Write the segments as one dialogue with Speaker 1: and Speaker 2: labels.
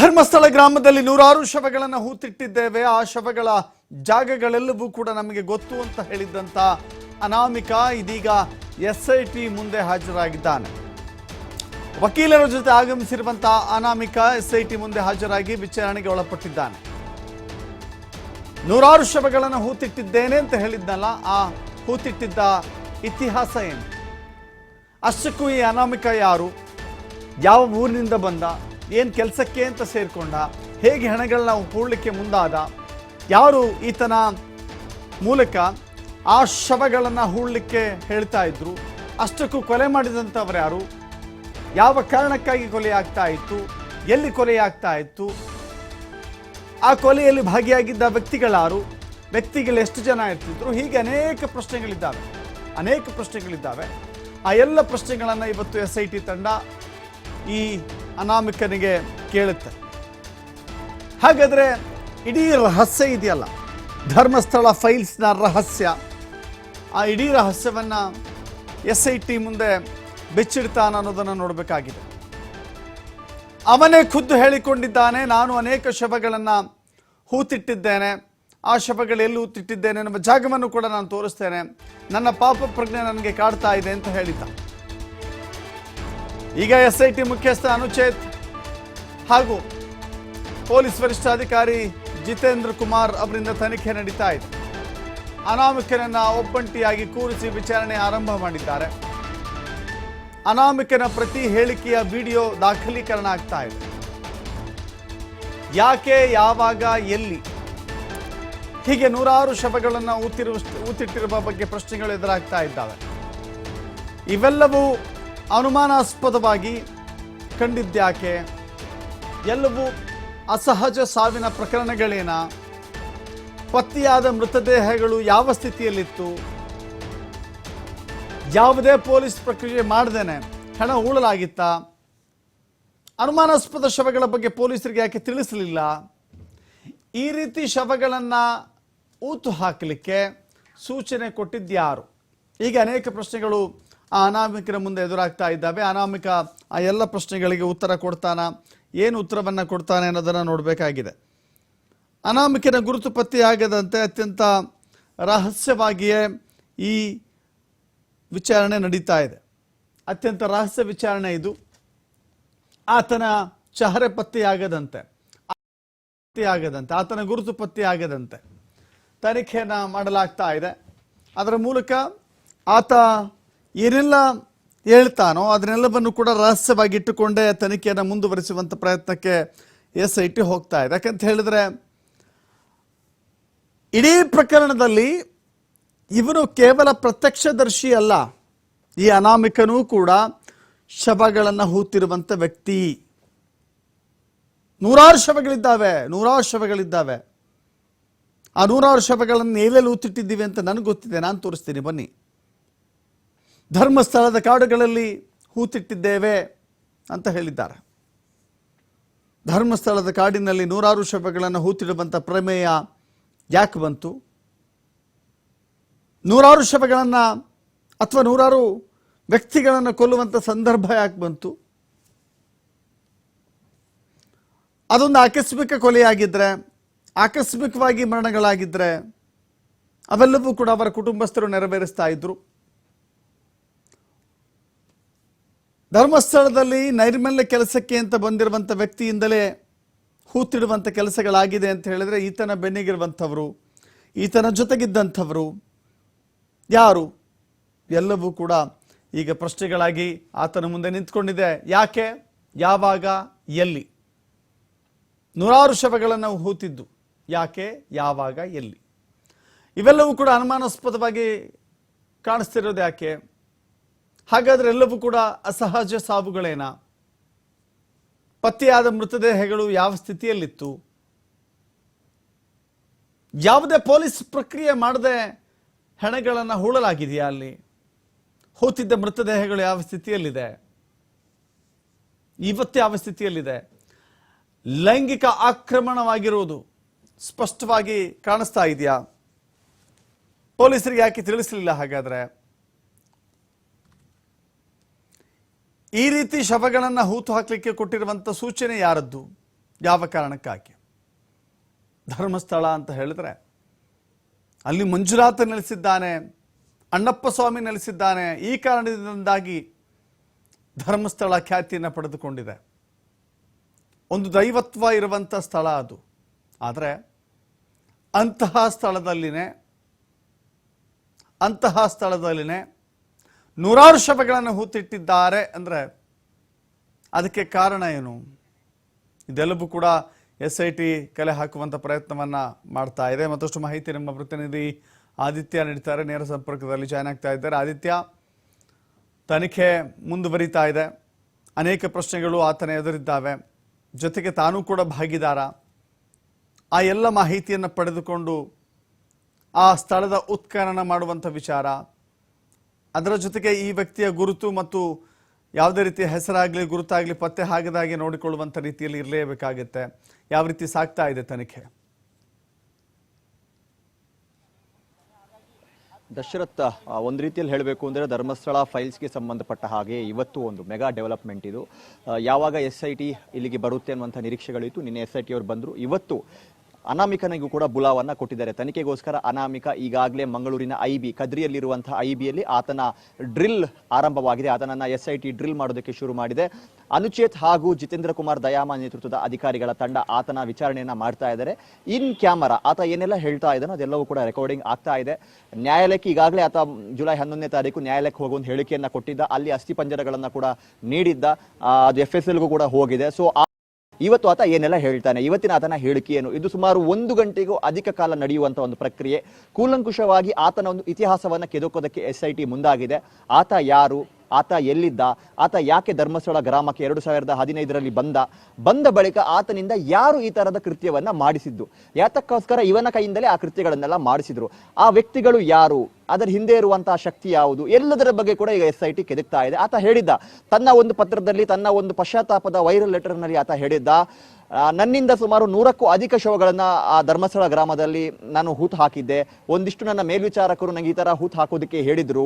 Speaker 1: ಧರ್ಮಸ್ಥಳ ಗ್ರಾಮದಲ್ಲಿ ನೂರಾರು ಶವಗಳನ್ನು ಹೂತಿಟ್ಟಿದ್ದೇವೆ. ಆ ಶವಗಳ ಜಾಗಗಳೆಲ್ಲವೂ ಕೂಡ ನಮಗೆ ಗೊತ್ತು ಅಂತ ಹೇಳಿದ್ದಂಥ ಅನಾಮಿಕ ಇದೀಗ ಎಸ್ ಐ ಟಿ ಮುಂದೆ ಹಾಜರಾಗಿದ್ದಾನೆ. ವಕೀಲರ ಜೊತೆ ಆಗಮಿಸಿರುವಂತಹ ಅನಾಮಿಕ ಎಸ್ ಐ ಟಿ ಮುಂದೆ ಹಾಜರಾಗಿ ವಿಚಾರಣೆಗೆ ಒಳಪಟ್ಟಿದ್ದಾನೆ. ನೂರಾರು ಶವಗಳನ್ನು ಹೂತಿಟ್ಟಿದ್ದೇನೆ ಅಂತ ಹೇಳಿದ್ನಲ್ಲ, ಆ ಹೂತಿಟ್ಟಿದ್ದ ಇತಿಹಾಸ ಏನು? ಅಷ್ಟಕ್ಕೂ ಈ ಅನಾಮಿಕ ಯಾರು? ಯಾವ ಊರಿನಿಂದ ಬಂದ? ಏನು ಕೆಲಸಕ್ಕೆ ಅಂತ ಸೇರಿಕೊಂಡ, ಹೇಗೆ ಹಣಗಳನ್ನ ಹೂಡಲಿಕ್ಕೆ ಮುಂದಾದ, ಯಾರು ಈತನ ಮೂಲಕ ಆ ಶವಗಳನ್ನು ಹೂಡಲಿಕ್ಕೆ ಹೇಳ್ತಾ ಇದ್ರು, ಅಷ್ಟಕ್ಕೂ ಕೊಲೆ ಮಾಡಿದಂಥವ್ರು ಯಾರು, ಯಾವ ಕಾರಣಕ್ಕಾಗಿ ಕೊಲೆ ಆಗ್ತಾ ಇತ್ತು, ಎಲ್ಲಿ ಕೊಲೆ ಆಗ್ತಾ ಇತ್ತು, ಆ ಕೊಲೆಯಲ್ಲಿ ಭಾಗಿಯಾಗಿದ್ದ ವ್ಯಕ್ತಿಗಳಾರು, ವ್ಯಕ್ತಿಗಳು ಎಷ್ಟು ಜನ ಇರ್ತಿದ್ರು, ಹೀಗೆ ಅನೇಕ ಪ್ರಶ್ನೆಗಳಿದ್ದಾವೆ ಅನೇಕ ಪ್ರಶ್ನೆಗಳಿದ್ದಾವೆ. ಆ ಎಲ್ಲ ಪ್ರಶ್ನೆಗಳನ್ನು ಇವತ್ತು ಎಸ್ ಐ ಟಿ ತಂಡ ಈ ಅನಾಮಿಕನಿಗೆ ಕೇಳುತ್ತೆ. ಹಾಗಾದರೆ ಇಡೀ ರಹಸ್ಯ ಇದೆಯಲ್ಲ? ಧರ್ಮಸ್ಥಳ ಫೈಲ್ಸ್ನ ರಹಸ್ಯ. ಆ ಇಡೀ ರಹಸ್ಯವನ್ನು ಎಸ್ ಐ ಟಿ ಮುಂದೆ ಬೆಚ್ಚಿಡ್ತಾನ ಅನ್ನೋದನ್ನು ನೋಡಬೇಕಾಗಿದೆ. ಅವನೇ ಖುದ್ದು ಹೇಳಿಕೊಂಡಿದ್ದಾನೆ, ನಾನು ಅನೇಕ ಶವಗಳನ್ನು ಹೂತಿಟ್ಟಿದ್ದೇನೆ. ಆ ಶವಗಳು ಹೂತಿಟ್ಟಿದ್ದೇನೆ ಎನ್ನುವ ಜಾಗವನ್ನು ಕೂಡ ನಾನು ತೋರಿಸ್ತೇನೆ. ನನ್ನ ಪಾಪ ಪ್ರಜ್ಞೆ ನನಗೆ ಕಾಡ್ತಾ ಇದೆ ಅಂತ ಹೇಳಿದ್ದ. ಈಗ ಎಸ್ಐಟಿ ಮುಖ್ಯಸ್ಥ ಅನುಚೇತ್ ಹಾಗೂ ಪೊಲೀಸ್ ವರಿಷ್ಠಾಧಿಕಾರಿ ಜಿತೇಂದ್ರ ಕುಮಾರ್ ಅವರಿಂದ ತನಿಖೆ ನಡೀತಾ ಇದೆ. ಅನಾಮಿಕನನ್ನ ಒಬ್ಬಂಟಿಯಾಗಿ ಕೂರಿಸಿ ವಿಚಾರಣೆ ಆರಂಭ ಮಾಡಿದ್ದಾರೆ. ಅನಾಮಿಕನ ಪ್ರತಿ ಹೇಳಿಕೆಯ ವಿಡಿಯೋ ದಾಖಲೀಕರಣ ಆಗ್ತಾ ಇದೆ. ಯಾಕೆ, ಯಾವಾಗ, ಎಲ್ಲಿ? ಹೀಗೆ ನೂರಾರು ಶಬಗಳನ್ನು ಊತಿರುವ ಊತಿಟ್ಟಿರುವ ಬಗ್ಗೆ ಪ್ರಶ್ನೆಗಳು ಎದುರಾಗ್ತಾ ಇದ್ದಾವೆ. ಇವೆಲ್ಲವೂ ಅನುಮಾನಾಸ್ಪದವಾಗಿ ಕಂಡಿದ್ದ್ಯಾಕೆ? ಎಲ್ಲವೂ ಅಸಹಜ ಸಾವಿನ ಪ್ರಕರಣಗಳೇನ? ಪತ್ತೆಯಾದ ಮೃತದೇಹಗಳು ಯಾವ ಸ್ಥಿತಿಯಲ್ಲಿತ್ತು? ಯಾವುದೇ ಪೊಲೀಸ್ ಪ್ರಕ್ರಿಯೆ ಮಾಡದೇನೆ ಹಣ ಹೂಳಲಾಗಿತ್ತ? ಅನುಮಾನಾಸ್ಪದ ಶವಗಳ ಬಗ್ಗೆ ಪೊಲೀಸರಿಗೆ ಯಾಕೆ ತಿಳಿಸಲಿಲ್ಲ? ಈ ರೀತಿ ಶವಗಳನ್ನು ಊತು ಹಾಕಲಿಕ್ಕೆ ಸೂಚನೆ ಕೊಟ್ಟಿದ್ಯಾರು ಈಗ ಅನೇಕ ಪ್ರಶ್ನೆಗಳು ಆ ಅನಾಮಿಕರ ಮುಂದೆ ಎದುರಾಗ್ತಾ ಇದ್ದಾವೆ. ಅನಾಮಿಕ ಆ ಎಲ್ಲ ಪ್ರಶ್ನೆಗಳಿಗೆ ಉತ್ತರ ಕೊಡ್ತಾನ? ಏನು ಉತ್ತರವನ್ನು ಕೊಡ್ತಾನೆ ಅನ್ನೋದನ್ನು ನೋಡಬೇಕಾಗಿದೆ. ಅನಾಮಿಕನ ಗುರುತು ಪತ್ತೆಯಾಗದಂತೆ ಅತ್ಯಂತ ರಹಸ್ಯವಾಗಿಯೇ ಈ ವಿಚಾರಣೆ ನಡೀತಾ ಇದೆ. ಅತ್ಯಂತ ರಹಸ್ಯ ವಿಚಾರಣೆ ಇದು. ಆತನ ಚಹರೆ ಪತ್ತೆಯಾಗದಂತೆ ಪತ್ತೆಯಾಗದಂತೆ ಆತನ ಗುರುತು ಪತ್ತೆಯಾಗದಂತೆ ತನಿಖೆಯನ್ನು ಮಾಡಲಾಗ್ತಾ ಇದೆ. ಅದರ ಮೂಲಕ ಆತ ಏನೆಲ್ಲ ಹೇಳ್ತಾನೋ ಅದನ್ನೆಲ್ಲವನ್ನು ಕೂಡ ರಹಸ್ಯವಾಗಿ ಇಟ್ಟುಕೊಂಡೇ ತನಿಖೆಯನ್ನು ಮುಂದುವರಿಸುವಂಥ ಪ್ರಯತ್ನಕ್ಕೆ ಎಸ್ ಐ ಟಿ ಹೋಗ್ತಾ ಇದೆ. ಯಾಕಂತ ಹೇಳಿದ್ರೆ ಇಡೀ ಪ್ರಕರಣದಲ್ಲಿ ಇವನು ಕೇವಲ ಪ್ರತ್ಯಕ್ಷದರ್ಶಿ ಅಲ್ಲ, ಈ ಅನಾಮಿಕನೂ ಕೂಡ ಶವಗಳನ್ನು ಹೂತಿರುವಂಥ ವ್ಯಕ್ತಿ. ನೂರಾರು ಶವಗಳಿದ್ದಾವೆ ನೂರಾರು ಶವಗಳಿದ್ದಾವೆ. ಆ ನೂರಾರು ಶವಗಳನ್ನು ಎಲ್ಲೆಲ್ಲಿ ಹೂತಿಟ್ಟಿದ್ದೀವಿ ಅಂತ ನನಗೆ ಗೊತ್ತಿದೆ, ನಾನು ತೋರಿಸ್ತೀನಿ, ಬನ್ನಿ. ಧರ್ಮಸ್ಥಳದ ಕಾಡುಗಳಲ್ಲಿ ಹೂತಿಟ್ಟಿದ್ದೇವೆ ಅಂತ ಹೇಳಿದ್ದಾರೆ. ಧರ್ಮಸ್ಥಳದ ಕಾಡಿನಲ್ಲಿ ನೂರಾರು ಶವಗಳನ್ನು ಹೂತಿಡುವಂಥ ಪ್ರಮೇಯ ಯಾಕೆ ಬಂತು? ನೂರಾರು ಶವಗಳನ್ನು ಅಥವಾ ನೂರಾರು ವ್ಯಕ್ತಿಗಳನ್ನು ಕೊಲ್ಲುವಂಥ ಸಂದರ್ಭ ಯಾಕೆ ಬಂತು? ಅದೊಂದು ಆಕಸ್ಮಿಕ ಕೊಲೆಯಾಗಿದ್ದರೆ ಆಕಸ್ಮಿಕವಾಗಿ ಮರಣಗಳಾಗಿದ್ದರೆ ಅವೆಲ್ಲವೂ ಕೂಡ ಅವರ ಕುಟುಂಬಸ್ಥರು ನೆರವೇರಿಸ್ತಾ ಇದ್ರು. ಧರ್ಮಸ್ಥಳದಲ್ಲಿ ನೈರ್ಮಲ್ಯ ಕೆಲಸಕ್ಕೆ ಅಂತ ಬಂದಿರುವಂಥ ವ್ಯಕ್ತಿಯಿಂದಲೇ ಹೂತಿಡುವಂಥ ಕೆಲಸಗಳಾಗಿದೆ ಅಂತ ಹೇಳಿದ್ರೆ ಈತನ ಬೆನ್ನಿಗಿರುವಂಥವರು, ಈತನ ಜೊತೆಗಿದ್ದಂಥವರು ಯಾರು? ಎಲ್ಲವೂ ಕೂಡ ಈಗ ಪ್ರಶ್ನೆಗಳಾಗಿ ಆತನ ಮುಂದೆ ನಿಂತ್ಕೊಂಡಿದೆ. ಯಾಕೆ? ಯಾವಾಗ? ಎಲ್ಲಿ? ನೂರಾರು ಶವಗಳನ್ನು ಹೂತಿದ್ದು. ಯಾಕೆ? ಯಾವಾಗ? ಎಲ್ಲಿ? ಇವೆಲ್ಲವೂ ಕೂಡ ಅನುಮಾನಾಸ್ಪದವಾಗಿ ಕಾಣಿಸ್ತಿರೋದು ಯಾಕೆ? ಹಾಗಾದ್ರೆ ಎಲ್ಲವೂ ಕೂಡ ಅಸಹಜ ಸಾವುಗಳೇನಾ? ಪತ್ತೆಯಾದ ಮೃತದೇಹಗಳು ಯಾವ ಸ್ಥಿತಿಯಲ್ಲಿತ್ತು? ಯಾವುದೇ ಪೊಲೀಸ್ ಪ್ರಕ್ರಿಯೆ ಮಾಡದೆ ಹೆಣಗಳನ್ನು ಹೂಳಲಾಗಿದೆಯಾ ಅಲ್ಲಿ? ಹೋತಿದ್ದ ಮೃತದೇಹಗಳು ಯಾವ ಸ್ಥಿತಿಯಲ್ಲಿದೆ? ಇವತ್ತು ಯಾವ ಸ್ಥಿತಿಯಲ್ಲಿದೆ? ಲೈಂಗಿಕ ಆಕ್ರಮಣವಾಗಿರುವುದು ಸ್ಪಷ್ಟವಾಗಿ ಕಾಣಿಸ್ತಾ ಇದೆಯಾ? ಪೊಲೀಸರಿಗೆ ಯಾಕೆ ತಿಳಿಸಲಿಲ್ಲ ಹಾಗಾದ್ರೆ? ಈ ರೀತಿ ಶವಗಳನ್ನು ಹೂತು ಹಾಕಲಿಕ್ಕೆ ಕೊಟ್ಟಿರುವಂಥ ಸೂಚನೆ ಯಾರದ್ದು? ಯಾವ ಕಾರಣಕ್ಕಾಗಿ? ಧರ್ಮಸ್ಥಳ ಅಂತ ಹೇಳಿದ್ರೆ, ಅಲ್ಲಿ ಮಂಜುನಾಥ ನೆಲೆಸಿದ್ದಾನೆ, ಅಣ್ಣಪ್ಪ ಸ್ವಾಮಿ ನೆಲೆಸಿದ್ದಾನೆ, ಈ ಕಾರಣದಿಂದಾಗಿ ಧರ್ಮಸ್ಥಳ ಖ್ಯಾತಿಯನ್ನು ಪಡೆದುಕೊಂಡಿದೆ. ಒಂದು ದೈವತ್ವ ಇರುವಂಥ ಸ್ಥಳ ಅದು. ಆದರೆ ಅಂತಹ ಸ್ಥಳದಲ್ಲಿನೇ ಅಂತಹ ಸ್ಥಳದಲ್ಲಿನೇ ನೂರಾರು ಶವಗಳನ್ನು ಹೂತಿಟ್ಟಿದ್ದಾರೆ ಅಂದರೆ ಅದಕ್ಕೆ ಕಾರಣ ಏನು? ಇದೆಲ್ಲವೂ ಕೂಡ ಎಸ್ ಐ ಟಿ ಕಲೆ ಹಾಕುವಂಥ ಪ್ರಯತ್ನವನ್ನು ಮಾಡ್ತಾ ಇದೆ. ಮತ್ತಷ್ಟು ಮಾಹಿತಿ ನಮ್ಮ ಪ್ರತಿನಿಧಿ ಆದಿತ್ಯ ನೀಡ್ತಾರೆ. ನೇರ ಸಂಪರ್ಕದಲ್ಲಿ ಜಾಯ್ನ್ ಆಗ್ತಾ ಇದ್ದಾರೆ. ಆದಿತ್ಯ, ತನಿಖೆ ಮುಂದುವರಿತಾ ಇದೆ. ಅನೇಕ ಪ್ರಶ್ನೆಗಳು ಆತನ ಎದುರಿದ್ದಾವೆ. ಜೊತೆಗೆ ತಾನೂ ಕೂಡ ಭಾಗಿದಾರ. ಆ ಎಲ್ಲ ಮಾಹಿತಿಯನ್ನು ಪಡೆದುಕೊಂಡು ಆ ಸ್ಥಳದ ಉತ್ಖನನ ಮಾಡುವಂಥ ವಿಚಾರ ಅದರ ಜೊತೆಗೆ ಈ ವ್ಯಕ್ತಿಯ ಗುರುತು ಮತ್ತು ಯಾವುದೇ ರೀತಿಯ ಹೆಸರಾಗಲಿ, ಗುರುತಾಗಲಿ, ಪತ್ತೆ ಆಗದಾಗೆ ನೋಡಿಕೊಳ್ಳುವಂಥ ರೀತಿಯಲ್ಲಿ ಇರಲೇಬೇಕಾಗುತ್ತೆ. ಯಾವ ರೀತಿ ಸಾಕ್ತಾ ಇದೆ ತನಿಖೆ?
Speaker 2: ದಶರಥ್ ಒಂದು ರೀತಿಯಲ್ಲಿ ಹೇಳಬೇಕು ಅಂದರೆ ಧರ್ಮಸ್ಥಳ ಫೈಲ್ಸ್ಗೆ ಸಂಬಂಧಪಟ್ಟ ಹಾಗೆ ಇವತ್ತು ಒಂದು ಮೆಗಾ ಡೆವಲಪ್ಮೆಂಟ್ ಇದು. ಯಾವಾಗ ಎಸ್ ಐ ಟಿ ಇಲ್ಲಿಗೆ ಬರುತ್ತೆ ಅನ್ನುವಂಥ ನಿರೀಕ್ಷೆಗಳಿತ್ತು. ನಿನ್ನೆ ಎಸ್ ಐ ಟಿ ಅವರು ಬಂದರು. ಇವತ್ತು ಅನಾಮಿಕನಿಗೂ ಕೂಡ ಬುಲಾವನ್ನ ಕೊಟ್ಟಿದ್ದಾರೆ. ತನಿಖೆಗೋಸ್ಕರ ಅನಾಮಿಕ ಈಗಾಗಲೇ ಮಂಗಳೂರಿನ ಐ ಬಿ ಕದ್ರಿಯಲ್ಲಿರುವಂತಹ ಐ ಬಿಯಲ್ಲಿ ಆತನ ಡ್ರಿಲ್ ಆರಂಭವಾಗಿದೆ. ಆತನನ್ನ ಎಸ್ ಐ ಟಿ ಡ್ರಿಲ್ ಮಾಡೋದಕ್ಕೆ ಶುರು ಮಾಡಿದೆ. ಅನುಚೇತ್ ಹಾಗೂ ಜಿತೇಂದ್ರ ಕುಮಾರ್ ದಯಾಮ ನೇತೃತ್ವದ ಅಧಿಕಾರಿಗಳ ತಂಡ ಆತನ ವಿಚಾರಣೆಯನ್ನ ಮಾಡ್ತಾ ಇದ್ದಾರೆ. ಇನ್ ಕ್ಯಾಮರಾ ಆತ ಏನೆಲ್ಲ ಹೇಳ್ತಾ ಇದ್ದಾನೋ ಅದೆಲ್ಲವೂ ಕೂಡ ರೆಕಾರ್ಡಿಂಗ್ ಆಗ್ತಾ ಇದೆ. ನ್ಯಾಯಾಲಯಕ್ಕೆ ಈಗಾಗಲೇ ಆತ ಜುಲೈ ಹನ್ನೊಂದನೇ ತಾರೀಕು ನ್ಯಾಯಾಲಯಕ್ಕೆ ಹೋಗುವ ಒಂದು ಹೇಳಿಕೆಯನ್ನ ಕೊಟ್ಟಿದ್ದ. ಅಲ್ಲಿ ಅಸ್ಥಿಪಂಜರಗಳನ್ನ ಕೂಡ ನೀಡಿದ್ದ. ಅದು ಎಫ್ ಎಸ್ ಎಲ್ಗೂ ಕೂಡ ಹೋಗಿದೆ. ಸೊ ಇವತ್ತು ಆತ ಏನೆಲ್ಲ ಹೇಳ್ತಾನೆ? ಇವತ್ತಿನ ಆತನ ಹೇಳಿಕೆ ಏನು? ಇದು ಸುಮಾರು ಒಂದು ಗಂಟೆಗೂ ಅಧಿಕ ಕಾಲ ನಡೆಯುವಂತ ಒಂದು ಪ್ರಕ್ರಿಯೆ. ಕೂಲಂಕುಷವಾಗಿ ಆತನ ಒಂದು ಇತಿಹಾಸವನ್ನ ಕೆದಕೋದಕ್ಕೆ ಎಸ್ ಐ ಟಿ ಮುಂದಾಗಿದೆ. ಆತ ಯಾರು? ಆತ ಎಲ್ಲಿದ್ದ? ಆತ ಯಾಕೆ ಧರ್ಮಸ್ಥಳ ಗ್ರಾಮಕ್ಕೆ ಎರಡು ಸಾವಿರದ ಹದಿನೈದರಲ್ಲಿ ಬಂದ? ಬಂದ ಬಳಿಕ ಆತನಿಂದ ಯಾರು ಈ ತರದ ಕೃತ್ಯವನ್ನ ಮಾಡಿಸಿದ್ದು? ಯಾತಕ್ಕೋಸ್ಕರ ಇವನ ಕೈಯಿಂದಲೇ ಆ ಕೃತ್ಯಗಳನ್ನೆಲ್ಲ ಮಾಡಿಸಿದ್ರು? ಆ ವ್ಯಕ್ತಿಗಳು ಯಾರು? ಅದರ ಹಿಂದೆ ಇರುವಂತಹ ಶಕ್ತಿ ಯಾವುದು? ಎಲ್ಲದರ ಬಗ್ಗೆ ಕೂಡ ಈಗ ಎಸ್ ಐ ಟಿ ಕೆದಕ್ತಾ ಇದೆ. ಆತ ಹೇಳಿದ್ದ, ತನ್ನ ಒಂದು ಪತ್ರದಲ್ಲಿ, ತನ್ನ ಒಂದು ಪಶ್ಚಾತ್ತಾಪದ ವೈರಲ್ ಲೆಟರ್ನಲ್ಲಿ ಆತ ಹೇಳಿದ್ದ ನನ್ನಿಂದ ಸುಮಾರು ನೂರಕ್ಕೂ ಅಧಿಕ ಶವಗಳನ್ನ ಆ ಧರ್ಮಸ್ಥಳ ಗ್ರಾಮದಲ್ಲಿ ನಾನು ಹೂತು ಹಾಕಿದ್ದೆ. ಒಂದಿಷ್ಟು ನನ್ನ ಮೇಲ್ವಿಚಾರಕರು ನನಗೆ ಈ ತರ ಹೂತು ಹಾಕೋದಕ್ಕೆ ಹೇಳಿದ್ರು.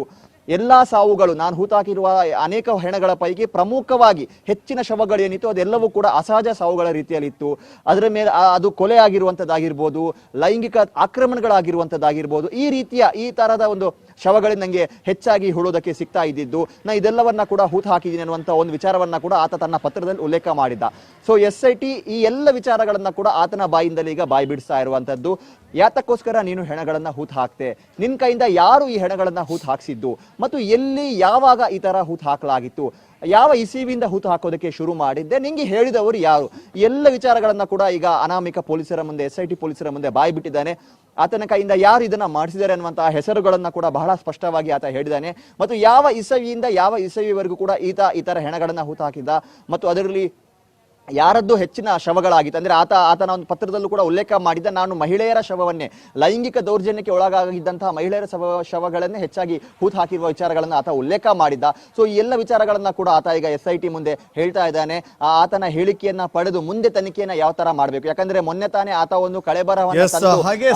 Speaker 2: ಎಲ್ಲಾ ಸಾವುಗಳು, ನಾನು ಹೂತಾಕಿರುವ ಅನೇಕ ಹೆಣಗಳ ಪೈಕಿ ಪ್ರಮುಖವಾಗಿ ಹೆಚ್ಚಿನ ಶವಗಳೇನಿತ್ತು ಅದೆಲ್ಲವೂ ಕೂಡ ಅಸಹಜ ಸಾವುಗಳ ರೀತಿಯಲ್ಲಿತ್ತು. ಅದರ ಮೇಲೆ ಅದು ಕೊಲೆ ಆಗಿರುವಂಥದ್ದಾಗಿರ್ಬೋದು ಲೈಂಗಿಕ ಆಕ್ರಮಣಗಳಾಗಿರುವಂಥದ್ದಾಗಿರ್ಬೋದು ಈ ರೀತಿಯ ಈ ತರಹದ ಒಂದು ಶವಗಳು ನನಗೆ ಹೆಚ್ಚಾಗಿ ಹುಳೋದಕ್ಕೆ ಸಿಗ್ತಾ ಇದ್ದಿದ್ದು, ನಾ ಇದೆಲ್ಲವನ್ನ ಕೂಡ ಹೂತು ಹಾಕಿದ್ದೀನಿ ಅನ್ನುವಂಥ ಒಂದು ವಿಚಾರವನ್ನ ಕೂಡ ಆತ ತನ್ನ ಪತ್ರದಲ್ಲಿ ಉಲ್ಲೇಖ ಮಾಡಿದ್ದ. ಸೊ ಎಸ್ ಐ ಟಿ ಈ ಎಲ್ಲ ವಿಚಾರಗಳನ್ನ ಕೂಡ ಆತನ ಬಾಯಿಂದಲೇ ಈಗ ಬಾಯಿ ಬಿಡಿಸ್ತಾ ಇರುವಂಥದ್ದು ಯಾತಕ್ಕೋಸ್ಕರ ನೀನು ಹೆಣಗಳನ್ನ ಹೂತು ಹಾಕ್ತೆ ನಿನ್ ಕೈಯಿಂದ ಯಾರು ಈ ಹೆಣಗಳನ್ನ ಹೂತು ಹಾಕ್ಸಿದ್ದು ಮತ್ತು ಎಲ್ಲಿ ಯಾವಾಗ ಈ ತರ ಹೂತು ಹಾಕಲಾಗಿತ್ತು? ಯಾವ ಇಸಿವಿಯಿಂದ ಹೂತು ಹಾಕೋದಕ್ಕೆ ಶುರು ಮಾಡಿದ್ದೆ? ನಿಂಗೆ ಹೇಳಿದವರು ಯಾರು? ಎಲ್ಲ ವಿಚಾರಗಳನ್ನು ಕೂಡ ಈಗ ಅನಾಮಿಕ ಪೊಲೀಸರ ಮುಂದೆ, ಎಸ್ ಐ ಟಿ ಪೊಲೀಸರ ಮುಂದೆ ಬಾಯಿ ಬಿಟ್ಟಿದ್ದಾನೆ. ಆತನ ಕೈಯಿಂದ ಯಾರು ಇದನ್ನ ಮಾಡಿಸಿದ್ದಾರೆ ಅನ್ನುವಂತಹ ಹೆಸರುಗಳನ್ನು ಕೂಡ ಬಹಳ ಸ್ಪಷ್ಟವಾಗಿ ಆತ ಹೇಳಿದ್ದಾನೆ. ಮತ್ತು ಯಾವ ಇಸವಿಯಿಂದ ಯಾವ ಇಸವಿವರೆಗೂ ಕೂಡ ಈತ ಈ ತರ ಹೆಣಗಳನ್ನ ಹೂತು ಹಾಕಿದ್ದ? ಮತ್ತು ಅದರಲ್ಲಿ ಯಾರದ್ದು ಹೆಚ್ಚಿನ ಶವಗಳಾಗಿತ್ತು. ಅಂದ್ರೆ ಆತ ಆತನ ಒಂದು ಪತ್ರದಲ್ಲೂ ಕೂಡ ಉಲ್ಲೇಖ ಮಾಡಿದ ನಾನು ಮಹಿಳೆಯರ ಶವವನ್ನೇ. ಲೈಂಗಿಕ ದೌರ್ಜನ್ಯಕ್ಕೆ ಒಳಗಾಗಿದ್ದಂತಹ ಮಹಿಳೆಯರ ಶವ ಶವಗಳನ್ನೇ ಹೆಚ್ಚಾಗಿ ಹೂತು ಹಾಕಿರುವ ವಿಚಾರಗಳನ್ನು ಆತ ಉಲ್ಲೇಖ ಮಾಡಿದ್ದ. ಸೊ ಈ ಎಲ್ಲ ವಿಚಾರಗಳನ್ನ ಕೂಡ ಆತ ಈಗ ಎಸ್ ಐ ಟಿ ಮುಂದೆ ಹೇಳ್ತಾ ಇದ್ದಾನೆ. ಆತನ ಹೇಳಿಕೆಯನ್ನ ಪಡೆದು ಮುಂದೆ ತನಿಖೆಯನ್ನ ಯಾವ ತರ ಮಾಡಬೇಕು? ಯಾಕಂದ್ರೆ ಮೊನ್ನೆ ತಾನೇ ಆತ ಒಂದು ಕಳೆಬರವನ್ನು
Speaker 1: ಹಾಗೆ